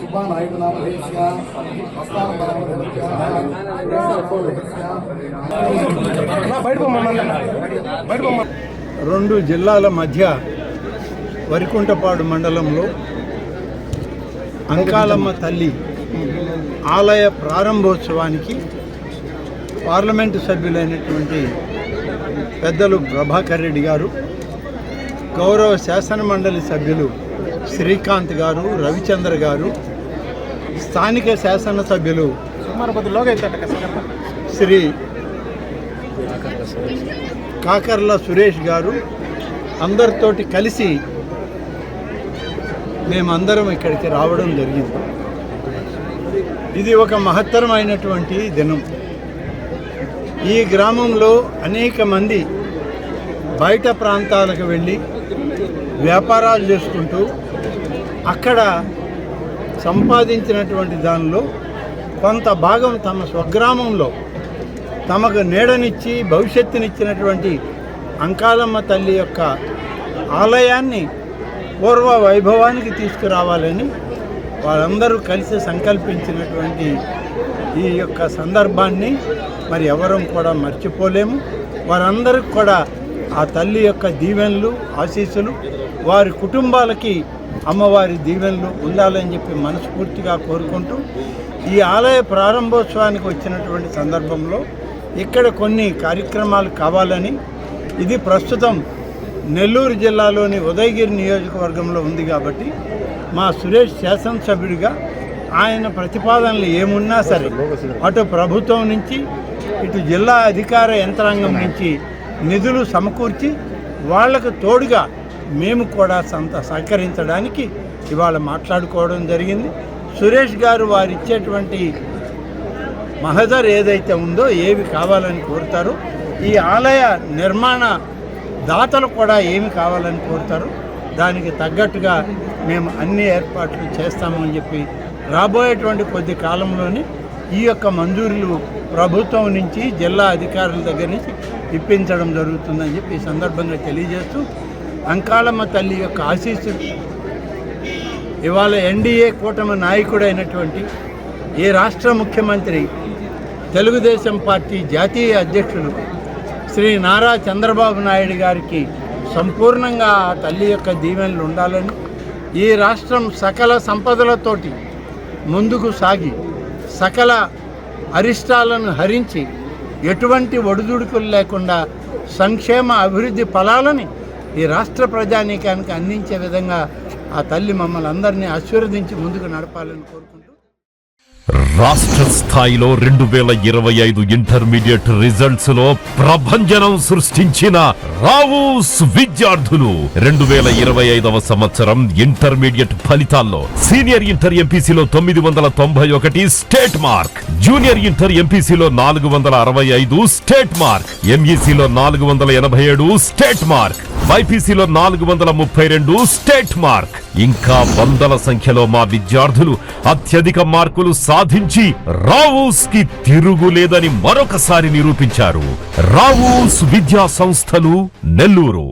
సుబ్బానాయుడు నామధేయస్య హస్తాన రెండు జిల్లాల మధ్య వరికుంటపాడు మండలంలో అంకాలమ్మ తల్లి ఆలయ ప్రారంభోత్సవానికి పార్లమెంటు సభ్యులైనటువంటి పెద్దలు ప్రభాకర్ రెడ్డి గారు గౌరవ శాసన మండలి సభ్యులు శ్రీకాంత్ గారు రవిచంద్ర గారు స్థానిక శాసనసభ్యులు శ్రీ కాకర్ల సురేష్ గారు అందరితోటి కలిసి మేమందరం ఇక్కడికి రావడం జరిగింది. ఇది ఒక మహత్తరమైనటువంటి దినం. ఈ గ్రామంలో అనేక మంది బయట ప్రాంతాలకు వెళ్ళి వ్యాపారాలు చేసుకుంటూ అక్కడ సంపాదించినటువంటి దానిలో కొంత భాగం తమ స్వగ్రామంలో తమకు నీడనిచ్చి భవిష్యత్తునిచ్చినటువంటి అంకాలమ్మ తల్లి యొక్క ఆలయాన్ని పూర్వ వైభవానికి తీసుకురావాలని వాళ్ళందరూ కలిసి సంకల్పించినటువంటి ఈ యొక్క సందర్భాన్ని మరి ఎవరం కూడా మర్చిపోలేము. వారందరికి కూడా ఆ తల్లి యొక్క దీవెనలు ఆశీస్సులు వారి కుటుంబాలకి అమ్మవారి దీవెనలు ఉండాలని చెప్పి మనస్ఫూర్తిగా కోరుకుంటూ ఈ ఆలయ ప్రారంభోత్సవానికి వచ్చినటువంటి సందర్భంలో ఇక్కడ కొన్ని కార్యక్రమాలు కావాలని ఇది ప్రస్తుతం నెల్లూరు జిల్లాలోని ఉదయగిరి నియోజకవర్గంలో ఉంది కాబట్టి మా సురేష్ శాసనసభ్యుడిగా ఆయన ప్రతిపాదనలు ఏమున్నా సరే అటు ప్రభుత్వం నుంచి ఇటు జిల్లా అధికార యంత్రాంగం నుంచి నిధులు సమకూర్చి వాళ్ళకు తోడుగా మేము కూడా సంత సహకరించడానికి ఇవాళ మాట్లాడుకోవడం జరిగింది. సురేష్ గారు వారు ఇచ్చేటువంటి మహదర్ ఏదైతే ఉందో ఏవి కావాలని కోరుతారో ఈ ఆలయ నిర్మాణ దాతలు కూడా ఏమి కావాలని కోరుతారు దానికి తగ్గట్టుగా మేము అన్ని ఏర్పాట్లు చేస్తామని చెప్పి రాబోయేటువంటి కొద్ది కాలంలోనే ఈ యొక్క మంజూరులు ప్రభుత్వం నుంచి జిల్లా అధికారుల దగ్గర నుంచి ఇప్పించడం జరుగుతుందని చెప్పి ఈ సందర్భంగా తెలియజేస్తూ అంకాళమ్మ తల్లి యొక్క ఆశీస్సు ఇవాళ ఎన్డీఏ కూటమి నాయకుడైనటువంటి ఈ రాష్ట్ర ముఖ్యమంత్రి తెలుగుదేశం పార్టీ జాతీయ అధ్యక్షులు శ్రీ నారా చంద్రబాబు నాయుడు గారికి సంపూర్ణంగా ఆ తల్లి యొక్క దీవెనలు ఉండాలని ఈ రాష్ట్రం సకల సంపదలతోటి ముందుకు సాగి సకల అరిష్టాలను హరించి ఎటువంటి ఒడిదుడుకులు లేకుండా సంక్షేమ అభివృద్ధి ఫలాలని ఈ రాష్ట్ర ప్రజానీకానికి అందించే విధంగా ఆ తల్లి మమ్మల్ని అందరినీ ఆశీర్వదించి ముందుకు నడపాలని కోరుకుంటున్నాను. రాష్ట్ర స్థాయిలో రెండు వేల ఇరవై ఐదు ఇంటర్మీడియట్ రిజల్ట్స్లో ప్రభంజనం సృష్టించిన రావుస్ విద్యార్థులు. రెండు వేల ఇరవై ఐదవ సంవత్సరం ఇంటర్మీడియట్ ఫలితాల్లో సీనియర్ ఇంటర్ ఎంపీసీలో తొమ్మిది వందల తొంభై ఒకటి స్టేట్ మార్క్. జూనియర్ ఇంటర్ ఎంపీసీలో నాలుగు వందల అరవై ఐదు స్టేట్ మార్క్. ఎంఈసీలో నాలుగు వందల ఎనభై ఏడు స్టేట్ మార్క్. వైపీసీలో నాలుగు వందల ముప్పై రెండు స్టేట్ మార్క్. ఇంకా వందల సంఖ్యలో మా విద్యార్థులు అత్యధిక మార్కులు సాధించి రావూస్కి తిరుగులేదని మరొకసారి నిరూపించారు. రావుస్ విద్యా సంస్థలు నెల్లూరు.